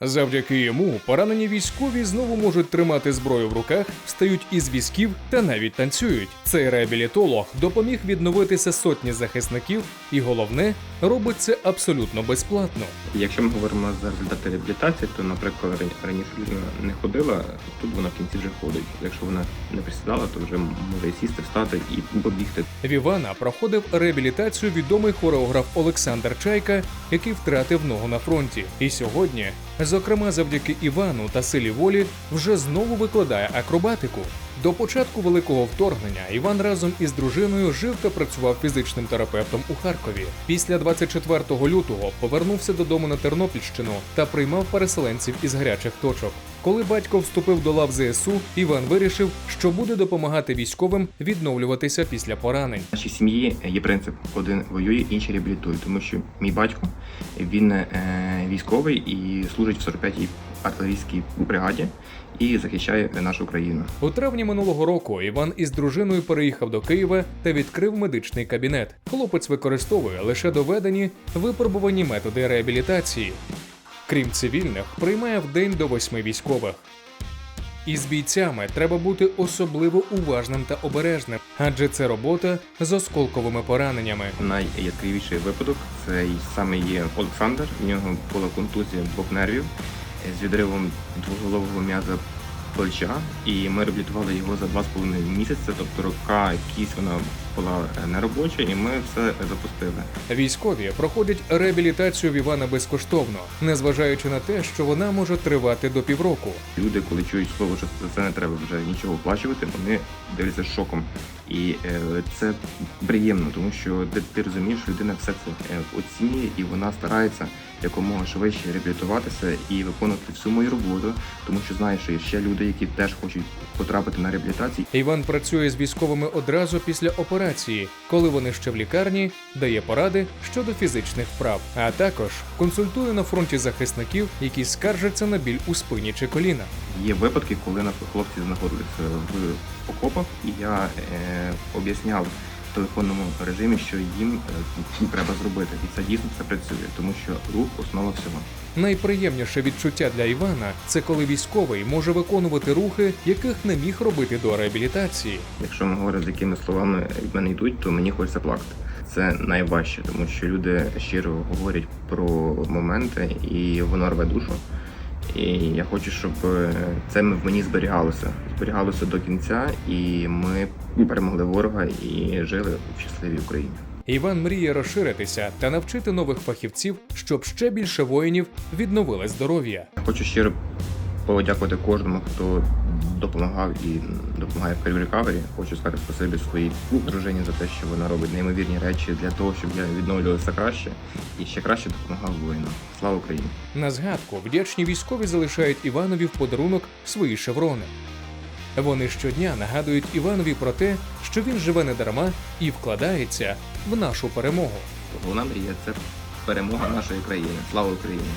Завдяки йому поранені військові знову можуть тримати зброю в руках, встають із візків та навіть танцюють. Цей реабілітолог допоміг відновитися сотні захисників, і головне, робить це абсолютно безплатно. Якщо ми говоримо за результати реабілітації, то, наприклад, раніше людина не ходила, тут вона в кінці вже ходить. Якщо вона не присідала, то вже може сісти, встати і побігти. В Івана проходив реабілітацію відомий хореограф Олександр Чайка, який втратив ногу на фронті. І сьогодні, зокрема завдяки Івану та силі волі, вже знову викладає акробатику. До початку великого вторгнення Іван разом із дружиною жив та працював фізичним терапевтом у Харкові. Після 24 лютого повернувся додому на Тернопільщину та приймав переселенців із гарячих точок. Коли батько вступив до лав ЗСУ, Іван вирішив, що буде допомагати військовим відновлюватися після поранень. В нашій сім'ї є принцип: один воює, інший реабілітує, тому що мій батько він е, військовий і служить в 45-й артилерійській бригаді і захищає нашу країну. У травні минулого року Іван із дружиною переїхав до Києва та відкрив медичний кабінет. Хлопець використовує лише доведені випробувані методи реабілітації. Крім цивільних, приймає в день до восьми військових. Із бійцями треба бути особливо уважним та обережним, адже це робота з осколковими пораненнями. Найяскравіший випадок це саме є Олександр. У нього була контузія двох нервів з відривом двоголового м'яза плеча, і ми реабілітували його за два з половиною місяці. Тобто рука, кість вона була е, неробоча, і ми все запустили. Військові проходять реабілітацію в Івана безкоштовно, незважаючи на те, що вона може тривати до півроку. Люди, коли чують слово, що за це не треба вже нічого оплачувати, вони дивляться шоком. І е, це приємно, тому що ти, ти розумієш, що людина все це е, оцінює і вона старається якомога швидше реабілітуватися і виконувати всю мою роботу, тому що знає, що є ще люди, які теж хочуть потрапити на реабілітацію. Іван працює з військовими одразу після операції, коли вони ще в лікарні, дає поради щодо фізичних вправ, а також консультує на фронті захисників, які скаржаться на біль у спині чи колінах. Є випадки, коли наші хлопці знаходилися в окопах, і я е, об'ясняв в телефонному режимі, що їм е, треба зробити, і це дійсно це працює, тому що рух основа всього. Найприємніше відчуття для Івана це коли військовий може виконувати рухи, яких не міг робити до реабілітації. Якщо ми говоримо з якими словами від мене йдуть, то мені хочеться плакати. Це найважче, тому що люди щиро говорять про моменти, і воно рве душу. І я хочу, щоб е, це в мені зберігалося, зберігалося до кінця, і ми перемогли ворога і жили в щасливій Україні. Іван мріє розширитися та навчити нових фахівців, щоб ще більше воїнів відновили здоров'я. Хочу щиро подякувати кожному, хто допомагав і допомагає в Career Recovery. Хочу сказати спасибі своїй дружині за те, що вона робить неймовірні речі для того, щоб я відновлювався краще і ще краще допомагав воїнам. Слава Україні! На згадку вдячні військові залишають Іванові в подарунок свої шеврони. Вони щодня нагадують Іванові про те, що він живе не дарма і вкладається в нашу перемогу. Головна мрія це перемога нашої країни. Слава Україні!